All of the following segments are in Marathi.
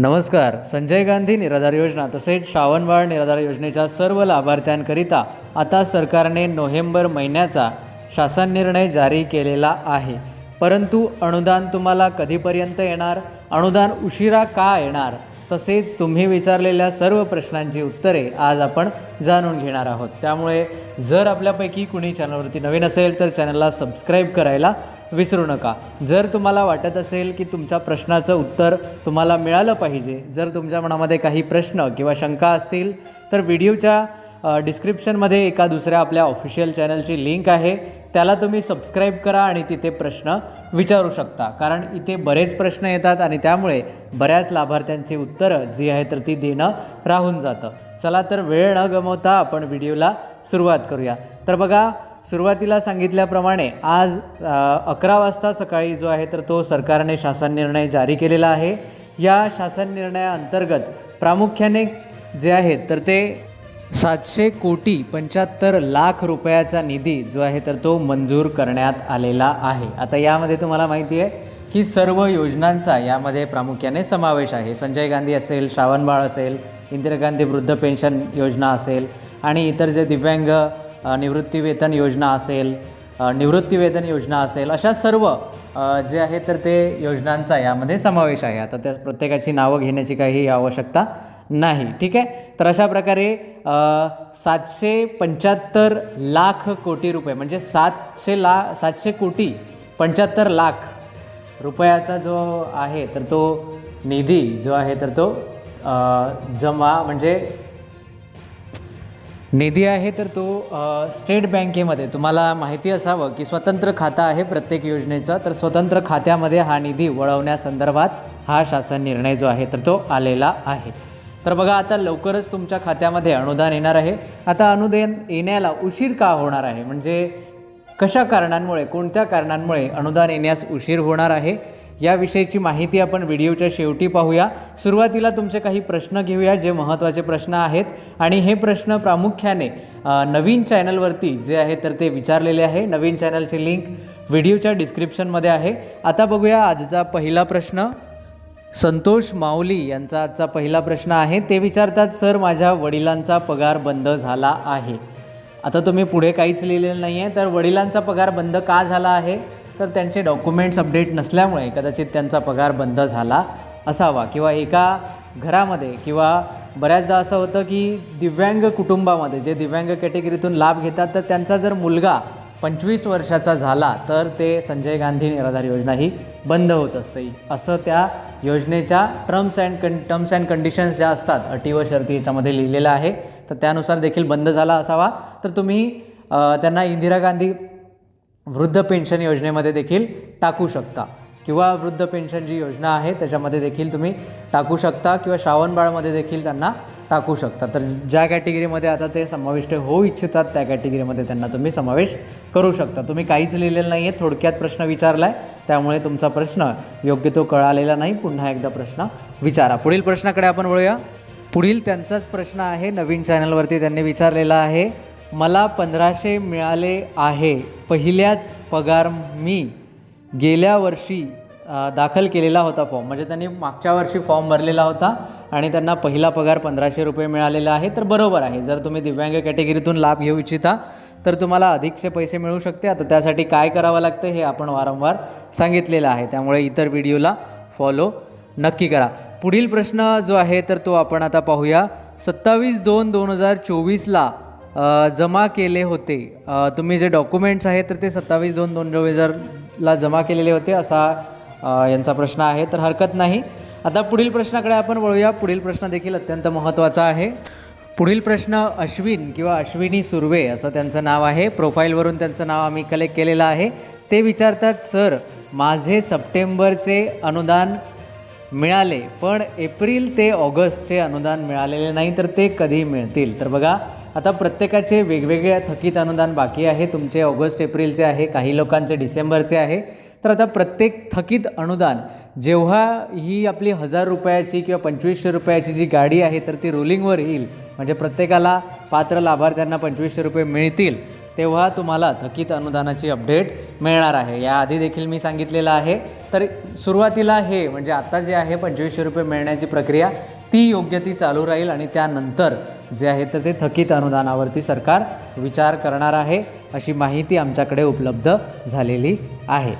नमस्कार संजय गांधी निराधार योजना तसेच श्रावणबाळ निराधार योजनेच्या सर्व लाभार्थ्यांकरिता आता सरकारने नोव्हेंबर महिन्याचा शासन निर्णय जारी केलेला आहे. परंतु अनुदान तुम्हाला कधीपर्यंत येणार? अनुदान उशिरा का येणार? तसेच तुम्ही विचारलेल्या सर्व प्रश्नांची उत्तरे आज आपण जाणून घेणार आहोत. त्यामुळे जर आपल्यापैकी कुणी चॅनलवरती नवीन असेल तर चॅनलला सबस्क्राईब करायला विसरू नका. जर तुम्हाला वाटत असेल की तुमच्या प्रश्नाचं उत्तर तुम्हाला मिळालं पाहिजे जर तुमच्या मनामध्ये काही प्रश्न किंवा शंका असतील तर व्हिडिओच्या डिस्क्रिप्शनमध्ये एका दुसऱ्या आपल्या ऑफिशियल चॅनलची लिंक आहे. त्याला तुम्ही सबस्क्राईब करा आणि तिथे प्रश्न विचारू शकता. कारण इथे बरेच प्रश्न येतात आणि त्यामुळे बऱ्याच लाभार्थ्यांची उत्तरं जी आहे तर ती देणं राहून जातं. चला तर वेळ न गमवता आपण व्हिडिओला सुरुवात करूया. तर बघा सुरुवातीला सांगितल्याप्रमाणे आज अकरा वाजता सकाळी जो आहे तर तो सरकारने शासन निर्णय जारी केलेला आहे. या शासन निर्णयाअंतर्गत प्रामुख्याने जे आहेत तर ते सातशे कोटी पंच्याहत्तर लाख रुपयाचा निधी जो आहे तर तो मंजूर करण्यात आलेला आहे. आता यामध्ये तुम्हाला माहिती आहे की सर्व योजनांचा यामध्ये प्रामुख्याने समावेश आहे. संजय गांधी असेल श्रावणबाळ असेल इंदिरा गांधी वृद्ध पेन्शन योजना असेल आणि इतर जे दिव्यांग निवृत्तीवेतन योजना असेल निवृत्तीवेतन योजना असेल अशा सर्व जे आहे तर ते योजनांचा यामध्ये समावेश आहे. आता त्या प्रत्येकाची नावं घेण्याची काही आवश्यकता नाही. ठीक आहे? तर अशा प्रकारे सातशे पंच्याहत्तर लाख कोटी रुपये म्हणजे सातशे ला सातशे कोटी पंच्याहत्तर लाख रुपयाचा जो आहे तर तो निधी जो आहे तर तो जमा म्हणजे निधी आहे तर तो स्टेट बँकेमध्ये. तुम्हाला माहिती असावं की स्वतंत्र खातं आहे प्रत्येक योजनेचं तर स्वतंत्र खात्यामध्ये हा निधी वळवण्यासंदर्भात हा शासन निर्णय जो आहे तर तो आलेला आहे. तर बघा आता लवकरच तुमच्या खात्यामध्ये अनुदान येणार आहे. आता अनुदान येण्याला उशीर का होणार आहे? म्हणजे कशा कारणांमुळे कोणत्या कारणांमुळे अनुदान येण्यास उशीर होणार आहे? याविषयीची माहिती आपण व्हिडिओच्या शेवटी पाहूया. सुरुवातीला तुमचे काही प्रश्न घेऊया जे महत्त्वाचे प्रश्न आहेत. आणि हे प्रश्न प्रामुख्याने नवीन चॅनलवरती जे आहे तर ते विचारलेले आहे. नवीन चॅनलची लिंक व्हिडिओच्या डिस्क्रिप्शनमध्ये आहे. आता बघूया आजचा पहिला प्रश्न. संतोष माऊली यांचा आजचा पहिला प्रश्न आहे. ते विचारतात सर माझ्या वडिलांचा पगार बंद झाला आहे. आता तुम्ही पुढे काहीच लिहिलेलं नाही आहे तर वडिलांचा पगार बंद का झाला आहे? तर त्यांचे डॉक्युमेंट्स अपडेट नसल्यामुळे कदाचित त्यांचा पगार बंद झाला असावा किंवा एका घरामध्ये किंवा बऱ्याचदा असं होतं की दिव्यांग कुटुंबामध्ये जे दिव्यांग कॅटेगरीतून लाभ घेतात तर त्यांचा जर मुलगा पंचवीस वर्षाचा झाला तर ते संजय गांधी निराधार योजना ही बंद होत असते. असं त्या योजनेच्या टर्म्स अँड कं टर्म्स अँड कंडिशन्स ज्या असतात अटी व शर्ती याच्यामध्ये लिहिलेलं आहे. तर त्यानुसार देखील बंद झाला असावा. तर तुम्ही त्यांना इंदिरा गांधी वृद्ध पेन्शन योजनेमध्ये देखील टाकू शकता. किंवा वृद्ध पेन्शन जी योजना आहे त्याच्यामध्ये देखील तुम्ही टाकू शकता किंवा श्रावणबाळमध्ये देखील त्यांना टाकू शकता. तर ज्या कॅटेगरीमध्ये आता ते समाविष्ट होऊ इच्छितात त्या कॅटेगरीमध्ये त्यांना तुम्ही समावेश करू शकता. तुम्ही काहीच लिहिलेलं नाही आहे थोडक्यात प्रश्न विचारला आहे त्यामुळे तुमचा प्रश्न योग्य तो कळालेला नाही. पुन्हा एकदा प्रश्न विचारा. पुढील प्रश्नाकडे आपण वळूया. पुढील त्यांचाच प्रश्न आहे नवीन चॅनलवरती त्यांनी विचारलेला आहे. मला पंधराशे मिळाले आहे. पहिल्याच पगार मी गेल्या वर्षी दाखल केलेला होता फॉर्म म्हणजे त्यांनी मागच्या वर्षी फॉर्म भरलेला होता आणि त्यांना पहिला पगार पंधराशे रुपये मिळालेला आहे. तर बरोबर आहे. जर तुम्ही दिव्यांग कॅटेगरीतून लाभ घेऊ इच्छिता तर तुम्हाला अधिकचे पैसे मिळू शकते. आता त्यासाठी काय करावं लागतं हे आपण वारंवार सांगितलेलं आहे. त्यामुळे इतर व्हिडिओला फॉलो नक्की करा. पुढील प्रश्न जो आहे तर तो आपण आता पाहूया. सत्तावीस दोन दोन हजार चोवीसला जमा केले होते. तुम्ही जे डॉक्युमेंट्स आहेत तर ते सत्तावीस दोन दोन हजारला जमा केलेले होते असा यांचा प्रश्न आहे. तर हरकत नाही. आता पुढील प्रश्नाकडे आपण वळूया. पुढील प्रश्न देखील अत्यंत महत्त्वाचा आहे. पुढील प्रश्न अश्विन किंवा अश्विनी सुर्वे असं त्यांचं नाव आहे. प्रोफाईलवरून त्यांचं नाव आम्ही कलेक्ट केलेलं आहे. ते विचारतात सर माझे सप्टेंबरचे अनुदान मिळाले. पण एप्रिल ते ऑगस्टचे अनुदान मिळालेले नाही तर ते कधी मिळतील. तर बघा आता प्रत्येकाचे वेगवेगळे थकीत अनुदान बाकी आहे. तुमचे ऑगस्ट एप्रिलचे आहे काही लोकांचे डिसेंबरचे आहे. तर आता प्रत्येक थकीत अनुदान जेव्हा ही आपली हजार रुपयाची किंवा पंचवीसशे रुपयाची जी गाडी आहे तर ती रोलिंगवर येईल. म्हणजे प्रत्येकाला पात्र लाभार्थ्यांना पंचवीसशे रुपये मिळतील. तेव्हा तुम्हाला थकीत अनुदानाची अपडेट मिळणार आहे. याआधी देखील मी सांगितलेलं आहे. तर सुरुवातीला हे म्हणजे आत्ता जे आहे पंचवीसशे रुपये मिळण्याची प्रक्रिया ती योग्य ती चालू राहील आणि त्यानंतर जे आहे तर ते थकीत अनुदानावरती सरकार विचार करणार आहे अशी माहिती आमच्याकडे उपलब्ध झालेली आहे.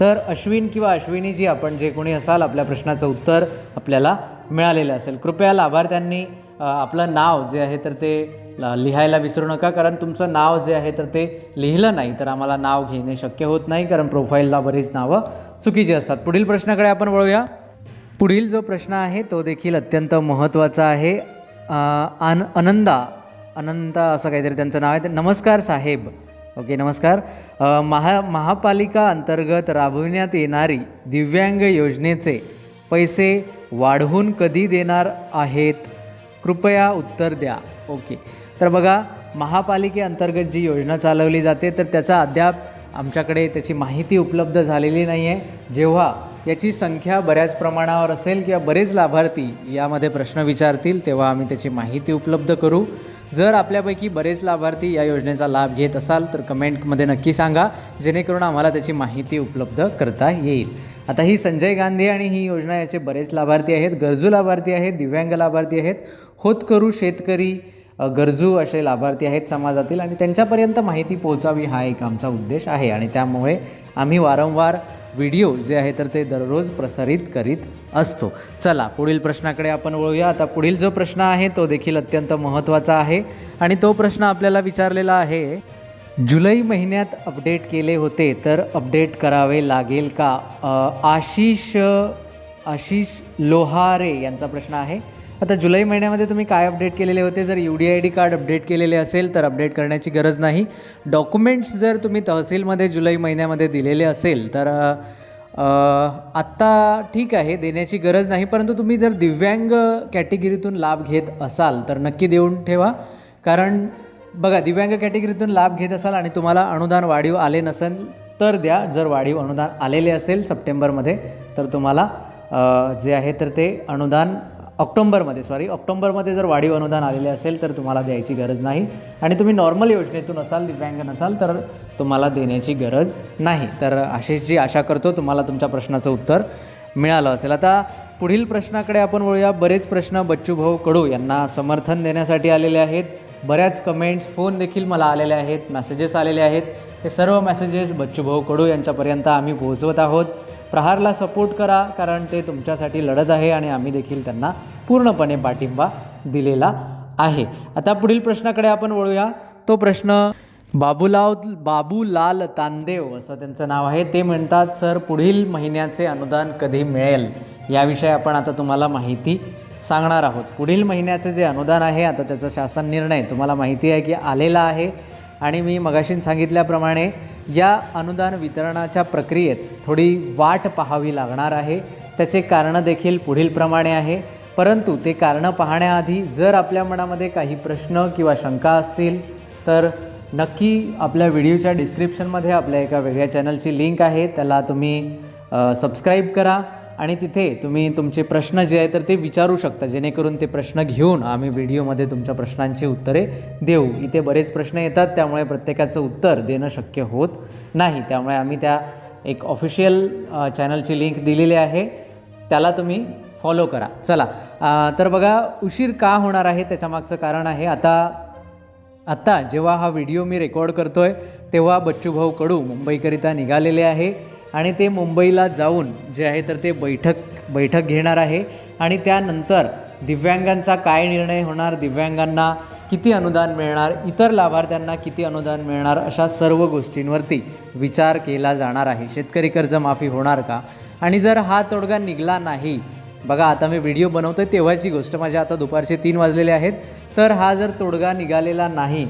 तर अश्विन किंवा अश्विनी जी आपण जे कोणी असाल आपल्या प्रश्नाचं उत्तर आपल्याला मिळालेलं असेल. कृपया लाभार्थ्यांनी आपलं नाव जे आहे तर ते लिहायला विसरू नका कारण तुमचं नाव जे आहे तर ते लिहिलं नाही तर आम्हाला नाव घेणे शक्य होत नाही कारण प्रोफाईलला बरीच नावं चुकीची असतात. पुढील प्रश्नाकडे आपण वळूया. पुढील जो प्रश्न आहे तो देखील अत्यंत महत्त्वाचा आहे. आन आनंदा अनंता असं काहीतरी त्यांचं नाव आहे. तर नमस्कार साहेब. ओके नमस्कार. महा महापालिका अंतर्गत राबविण्यात येणारी दिव्यांग योजनेचे पैसे वाढवून कधी देणार आहेत? कृपया उत्तर द्या. ओके. तर बघा महापालिकेअंतर्गत जी योजना चालवली जाते तर त्याचा अद्याप आमच्याकडे त्याची माहिती उपलब्ध झालेली नाही आहे जेव्हा याची संख्या बऱ्याच प्रमाणावर असेल किंवा बरेच लाभार्थी यामध्ये प्रश्न विचारतील तेव्हा आम्ही त्याची माहिती उपलब्ध करू. जर आपल्यापैकी बरेच लाभार्थी या योजनेचा लाभ घेत असाल तर कमेंटमध्ये नक्की सांगा जेणेकरून आम्हाला त्याची माहिती उपलब्ध करता येईल. आता ही संजय गांधी आणि ही योजना याचे बरेच लाभार्थी आहेत गरजू लाभार्थी आहेत दिव्यांग लाभार्थी आहेत. होतकरू शेतकरी गरजू असे लाभार्थी आहेत समाजातील आणि त्यांच्यापर्यंत माहिती पोहोचावी हा एक आमचा उद्देश आहे. आणि त्यामुळे आम्ही वारंवार व्हिडिओ जे आहे तर ते दररोज प्रसारित करीत असतो. चला पुढील प्रश्नाकडे आपण वळूया. आता पुढील जो प्रश्न आहे तो देखील अत्यंत महत्त्वाचा आहे. आणि तो प्रश्न आपल्याला विचारलेला आहे जुलै महिन्यात अपडेट केले होते तर अपडेट करावे लागेल का? आशिष आशिष लोहारे यांचा प्रश्न आहे. आता जुलै महिन्यामध्ये तुम्ही काय अपडेट केलेले होते? जर U D I D card update केलेले असेल तर अपडेट करण्याची गरज नाही. डॉक्युमेंट्स जर तुम्ही तहसीलमध्ये जुलै महिन्यामध्ये दिलेले असेल तर आत्ता ठीक आहे देण्याची गरज नाही. परंतु तुम्ही जर दिव्यांग कॅटेगरीतून लाभ घेत असाल तर नक्की देऊन ठेवा. कारण बघा दिव्यांग कॅटेगरीतून लाभ घेत असाल आणि तुम्हाला अनुदान वाढीव आले नसेल तर द्या. जर वाढीव अनुदान आलेले असेल सप्टेंबरमध्ये तर तुम्हाला जे आहे तर ते अनुदान ऑक्टोंबरमध्ये सॉरी ऑक्टोंबरमध्ये जर वाढीव अनुदान आलेले असेल तर तुम्हाला द्यायची गरज नाही. आणि तुम्ही नॉर्मल योजनेतून असाल दिव्यांग नसाल तर तुम्हाला देण्याची गरज नाही. तर आशिषजी आशा करतो तुम्हाला तुमच्या प्रश्नाचं उत्तर मिळालं असेल. आता पुढील प्रश्नाकडे आपण वळूया. बरेच प्रश्न बच्चूभाऊ कडू यांना समर्थन देण्यासाठी आलेले आहेत. बऱ्याच कमेंट्स फोन देखील मला आलेले आहेत मेसेजेस आलेले आहेत. ते सर्व मेसेजेस बच्चूभाऊ कडू यांच्यापर्यंत आम्ही पोहोचवत आहोत. प्रहारला सपोर्ट करा कारण ते तुमच्यासाठी लढत आहे आणि आम्ही देखील त्यांना पूर्णपणे पाठिंबा दिलेला आहे. आता पुढील प्रश्नाकडे आपण वळूया. तो प्रश्न बाबूलाव बाबूलाल तांदेव असं त्यांचं नाव आहे. ते म्हणतात सर पुढील महिन्याचे अनुदान कधी मिळेल? याविषयी आपण आता तुम्हाला माहिती सांगणार आहोत. पुढील महिन्याचे जे अनुदान आहे आता त्याचा शासन निर्णय तुम्हाला माहिती आहे की आलेला आहे. आणि मी मगाशीन सांगितल्याप्रमाणे या अनुदान वितरणाच्या प्रक्रियेत थोडी वाट पाहावी लागणार आहे. त्याचे कारणं देखील पुढीलप्रमाणे आहे. परंतु ते कारणं पाहण्याआधी जर आपल्या मनामध्ये काही प्रश्न किंवा शंका असतील तर नक्की आपल्या व्हिडिओच्या डिस्क्रिप्शनमध्ये आपल्या एका वेगळ्या चॅनलची लिंक आहे. त्याला तुम्ही सबस्क्राईब करा. आणि तिथे तुम्ही तुमचे प्रश्न जे आहे तर ते विचारू शकता. जेणेकरून ते प्रश्न घेऊन आम्ही व्हिडिओमध्ये तुमच्या प्रश्नांची उत्तरे देऊ. इथे बरेच प्रश्न येतात त्यामुळे प्रत्येकाचं उत्तर देणं शक्य होत नाही. त्यामुळे आम्ही त्या एक ऑफिशियल चॅनलची लिंक दिलेली आहे. त्याला तुम्ही फॉलो करा. चला. तर बघा उशीर का होणार आहे? त्याच्यामागचं कारण आहे आता आत्ता जेव्हा हा व्हिडिओ मी रेकॉर्ड करतो आहे तेव्हा बच्चूभाऊ कडू मुंबईकरिता निघालेले आहे. आणि ते मुंबईला जाऊन जे आहे तर ते बैठक बैठक घेणार आहे. आणि त्यानंतर दिव्यांगांचा काय निर्णय होणार? दिव्यांगांना किती अनुदान मिळणार? इतर लाभार्थ्यांना किती अनुदान मिळणार? अशा सर्व गोष्टींवरती विचार केला जाणार आहे. शेतकरी कर्जमाफी होणार का? आणि जर हा तोडगा निघाला नाही बघा आता मी व्हिडिओ बनवतो आहे तेव्हाची गोष्ट. माझ्या आता दुपारचे तीन वाजलेले आहेत. तर हा जर तोडगा निघालेला नाही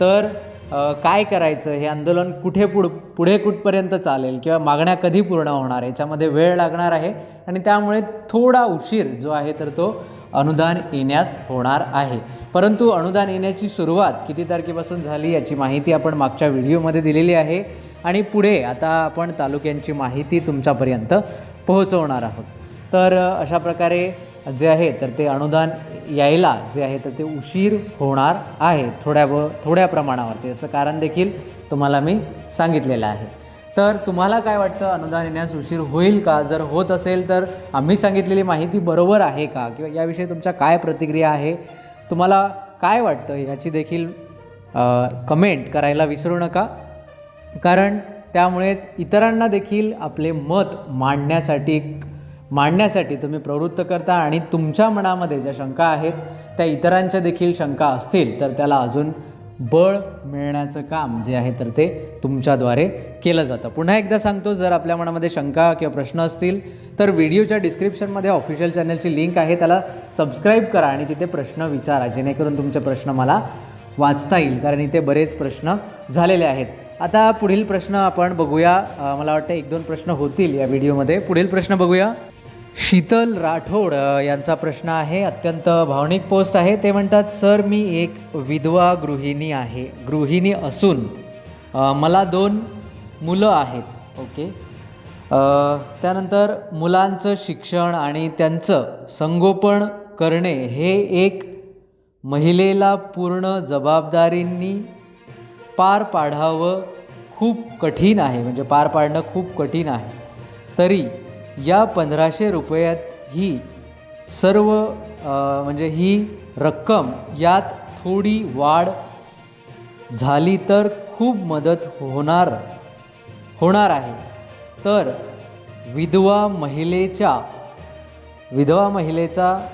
तर काय करायचं? हे आंदोलन कुठे पुढ पुढे कुठपर्यंत चालेल किंवा मागण्या कधी पूर्ण होणार याच्यामध्ये वेळ लागणार आहे आणि त्यामुळे थोडा उशीर जो आहे तर तो अनुदान येण्यास होणार आहे. परंतु अनुदान येण्याची सुरुवात किती तारखेपासून झाली याची माहिती आपण मागच्या व्हिडिओमध्ये दिलेली आहे आणि पुढे आता आपण तालुक्यांची माहिती तुमच्यापर्यंत पोहोचवणार आहोत. तर अशा प्रकारे जे आहे तर ते अनुदान यायला जे आहे तर ते उशीर होणार आहे थोड्या व थोड्या प्रमाणावरती. याचं कारण देखील तुम्हाला मी सांगितलेलं आहे. तर तुम्हाला काय वाटतं अनुदान येण्यास उशीर होईल का? जर होत असेल तर आम्ही सांगितलेली माहिती बरोबर आहे का? किंवा याविषयी तुमच्या काय प्रतिक्रिया आहे? तुम्हाला काय वाटतं? याची देखील कमेंट करायला विसरू नका. कारण त्यामुळेच इतरांना देखील आपले मत मांडण्यासाठी मांडण्यासाठी तुम्ही प्रवृत्त करता आणि तुमच्या मनामध्ये ज्या शंका आहेत त्या इतरांच्या देखील शंका असतील तर त्याला अजून बळ मिळण्याचं काम जे आहे तर ते तुमच्याद्वारे केलं जातं. पुन्हा एकदा सांगतो जर आपल्या मनामध्ये शंका किंवा प्रश्न असतील तर व्हिडिओच्या डिस्क्रिप्शनमध्ये ऑफिशियल चॅनलची लिंक आहे त्याला सबस्क्राईब करा आणि तिथे प्रश्न विचारा जेणेकरून तुमचे प्रश्न मला वाचता येईल कारण इथे बरेच प्रश्न झालेले आहेत. आता पुढील प्रश्न आपण बघूया. मला वाटतं एक दोन प्रश्न होतील या व्हिडिओमध्ये. पुढील प्रश्न बघूया. शीतल राठोड यांचा प्रश्न आहे. अत्यंत भावनिक पोस्ट आहे. ते म्हणतात सर मी एक विधवा गृहिणी आहे. गृहिणी असून मला दोन मुलं आहेत. ओके. त्यानंतर मुलांचं शिक्षण आणि त्यांचं संगोपन करणे हे एक महिलेला पूर्ण जबाबदारींनी पार पाडावं खूप कठीण आहे. म्हणजे पार पाडणं खूप कठीण आहे. तरी या पंधराशे रुपयात ही सर्व म्हणजे ही रक्कम यात थोडी वाढ झाली तर खूप मदत होणार होणार आहे. तर विधवा महिलेच्या विधवा महिलेचा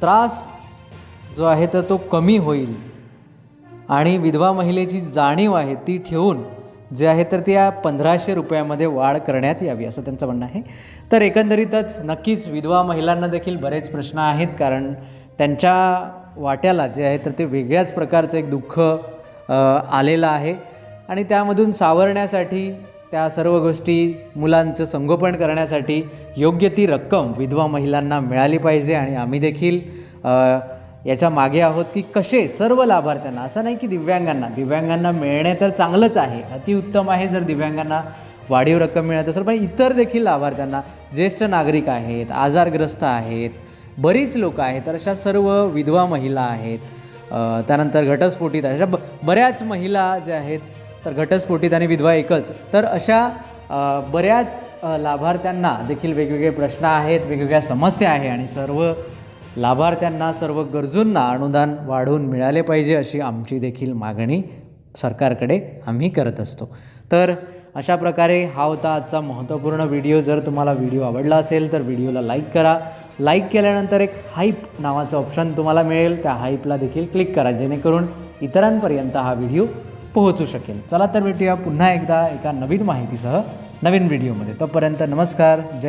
त्रास जो आहे तर तो कमी होईल आणि विधवा महिलेची जाणीव आहे ती ठेवून जे आहे तर त्या पंधराशे रुपयामध्ये वाढ करण्यात यावी असं त्यांचं म्हणणं आहे. तर एकंदरीतच नक्कीच विधवा महिलांना देखील बरेच प्रश्न आहेत कारण त्यांच्या वाट्याला जे आहे तर ते वेगळ्याच प्रकारचं एक दुःख आलेलं आहे. आणि त्यामधून सावरण्यासाठी त्या सर्व गोष्टी मुलांचं संगोपन करण्यासाठी योग्य ती रक्कम विधवा महिलांना मिळाली पाहिजे आणि आम्ही देखील याच्या मागे आहोत की कसे सर्व लाभार्थ्यांना असं नाही की दिव्यांगांना. दिव्यांगांना मिळणे तर चांगलंच आहे अतिउत्तम आहे जर दिव्यांगांना वाढीव रक्कम मिळत असेल पण इतर देखील लाभार्थ्यांना ज्येष्ठ नागरिक आहेत आजारग्रस्त आहेत बरीच लोक आहेत तर अशा सर्व विधवा महिला आहेत त्यानंतर घटस्फोटीत अशा ब बऱ्याच महिला ज्या आहेत तर घटस्फोटीत आणि विधवा एकच. तर अशा बऱ्याच लाभार्थ्यांना देखील वेगवेगळे प्रश्न आहेत वेगवेगळ्या समस्या आहे आणि सर्व लाभार्थ्यांना सर्व गरजूंना अनुदान वाढवून मिळाले पाहिजे अशी आमची देखील मागणी सरकारकडे आम्ही करत असतो. तर अशा प्रकारे हा होता आजचा महत्त्वपूर्ण व्हिडिओ. जर तुम्हाला व्हिडिओ आवडला असेल तर व्हिडिओला लाईक करा. लाईक केल्यानंतर एक हाईप नावाचं ऑप्शन तुम्हाला मिळेल. त्या हाईपला देखील क्लिक करा जेणेकरून इतरांपर्यंत हा व्हिडिओ पोहोचू शकेल. चला तर भेटूया पुन्हा एकदा एका नवीन माहितीसह नवीन व्हिडिओमध्ये. तोपर्यंत नमस्कार. जय